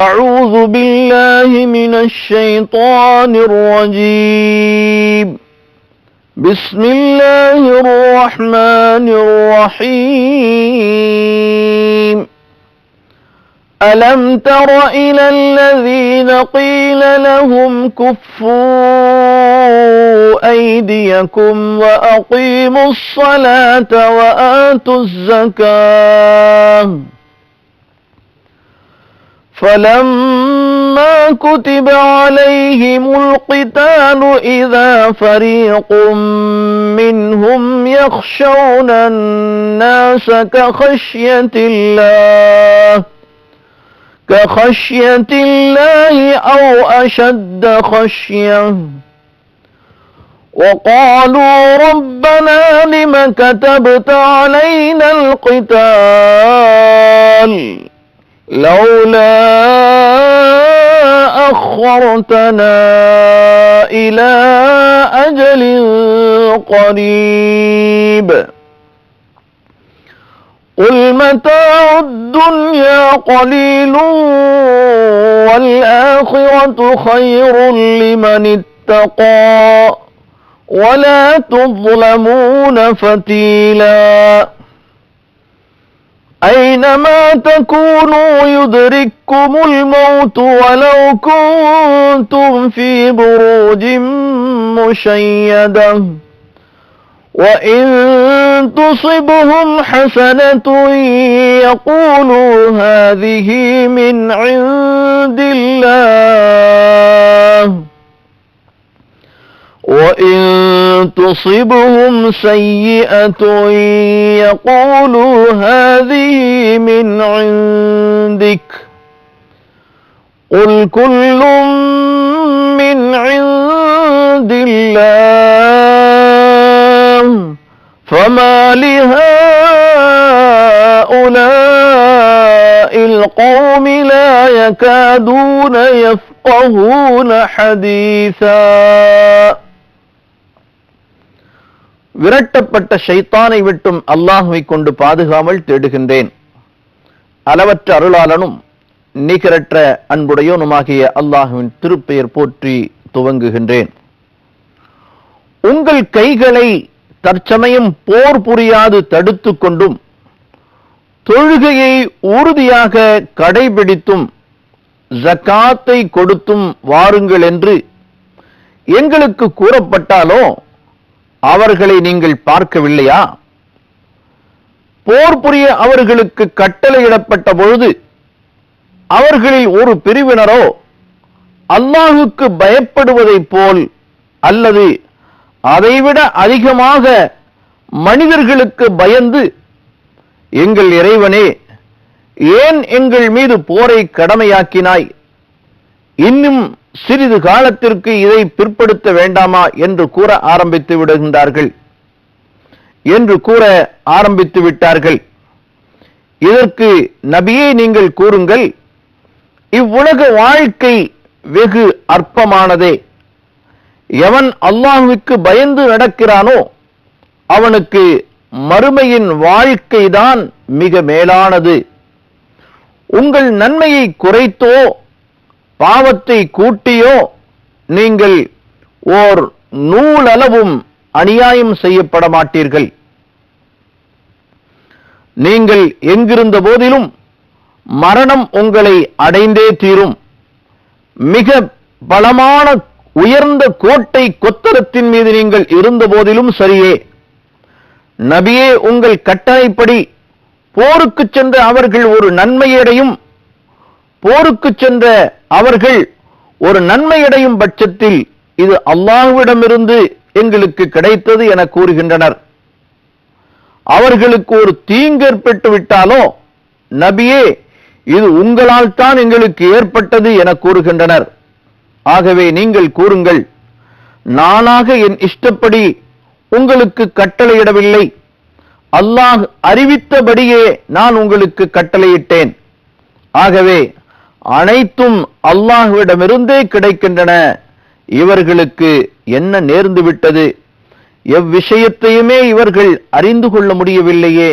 أعوذ بالله من الشيطان الرجيم. بسم الله الرحمن الرحيم. ألم تر إلى الذين قيل لهم كفوا أيديكم وأقيموا الصلاة وآتوا الزكاة؟ فلما كتب عليهم القتال إذا فريق منهم يخشون الناس كخشية الله كخشية الله أو أشد خشية وقالوا ربنا لم كتبت علينا القتال لولا أخرتنا إلى أجل قريب. قل متاع الدنيا قليل والآخرة خير لمن اتقى ولا تظلمون فتيلا أينما تكونوا يدرككم الموت ولو كنتم في بروج مشيدة وإن تصبهم حسنة يقولوا هذه من عند الله. وإن تصبهم سيئة يقولوا هذه من عندك. قل كل من عند الله. فما لهؤلاء القوم لا يكادون يفقهون حديثا. விரட்டப்பட்ட ஷைத்தானை விட்டும் அல்லாஹுவை கொண்டு பாதுகாமல் தேடுகின்றேன். அளவற்ற அருளாளனும் நிகரற்ற அன்புடையோனுமாகிய அல்லாஹுவின் திருப்பெயர் போற்றி துவங்குகின்றேன். உங்கள் கைகளை தற்சமயம் போர் புரியாது தடுத்து கொண்டும் தொழுகையை உறுதியாக கடைபிடித்தும் ஜக்காத்தை கொடுத்தும் வாருங்கள் என்று எங்களுக்கு கூறப்பட்டாலோ அவர்களை நீங்கள் பார்க்கவில்லையா? போர் புரிய அவர்களுக்கு கட்டளையிடப்பட்ட பொழுது அவர்களில் ஒரு பிரிவினரோ அல்லாஹுக்கு பயப்படுவதைப் போல் அல்லது அதைவிட அதிகமாக மனிதர்களுக்கு பயந்து எங்கள் இறைவனே ஏன் எங்கள் மீது போரை கடமையாக்கினாய்? இன்னும் சிறிது காலத்திற்கு இதை பிற்படுத்த வேண்டாமா என்று கூற ஆரம்பித்து விடுகின்றார்கள். என்று கூற ஆரம்பித்து விட்டார்கள். இதற்கு நபியை நீங்கள் கூறுங்கள் இவ்வுலக வாழ்க்கை வெகு அற்பமானதே. எவன் அல்லாஹுக்கு பயந்து நடக்கிறானோ அவனுக்கு மறுமையின் வாழ்க்கைதான் மிக மேலானது. உங்கள் நன்மையை குறைத்தோ பாவத்தை கூட்டியோ நீங்கள் ஓர் நூலளவும் அநியாயம் செய்யப்பட மாட்டீர்கள். நீங்கள் எங்கிருந்த போதிலும் மரணம் உங்களை அடைந்தே தீரும். மிக பலமான உயர்ந்த கோட்டை கொத்தரத்தின் மீது நீங்கள் இருந்த போதிலும் சரியே. நபியே உங்கள் கட்டளைப்படி போருக்கு சென்ற அவர்கள் ஒரு நன்மையடையும். போருக்கு சென்ற அவர்கள் ஒரு நன்மையடையும் பட்சத்தில் இது அல்லாஹ்விடமிருந்து எங்களுக்கு கிடைத்தது என கூறுகின்றனர். அவர்களுக்கு ஒரு தீங்கு ஏற்பட்டு விட்டாலோ நபியே இது உங்களால் தான் எங்களுக்கு ஏற்பட்டது என கூறுகின்றனர். ஆகவே நீங்கள் கூறுங்கள் நானாக என் இஷ்டப்படி உங்களுக்கு கட்டளையிடவில்லை. அல்லாஹ் அறிவித்தபடியே நான் உங்களுக்கு கட்டளையிட்டேன். ஆகவே அனைத்தும் அல்லாஹுவிடமிருந்தே கிடைக்கின்றன. இவர்களுக்கு என்ன நேர்ந்து விட்டது? எவ்விஷயத்தையுமே இவர்கள் அறிந்து கொள்ள முடியவில்லையே.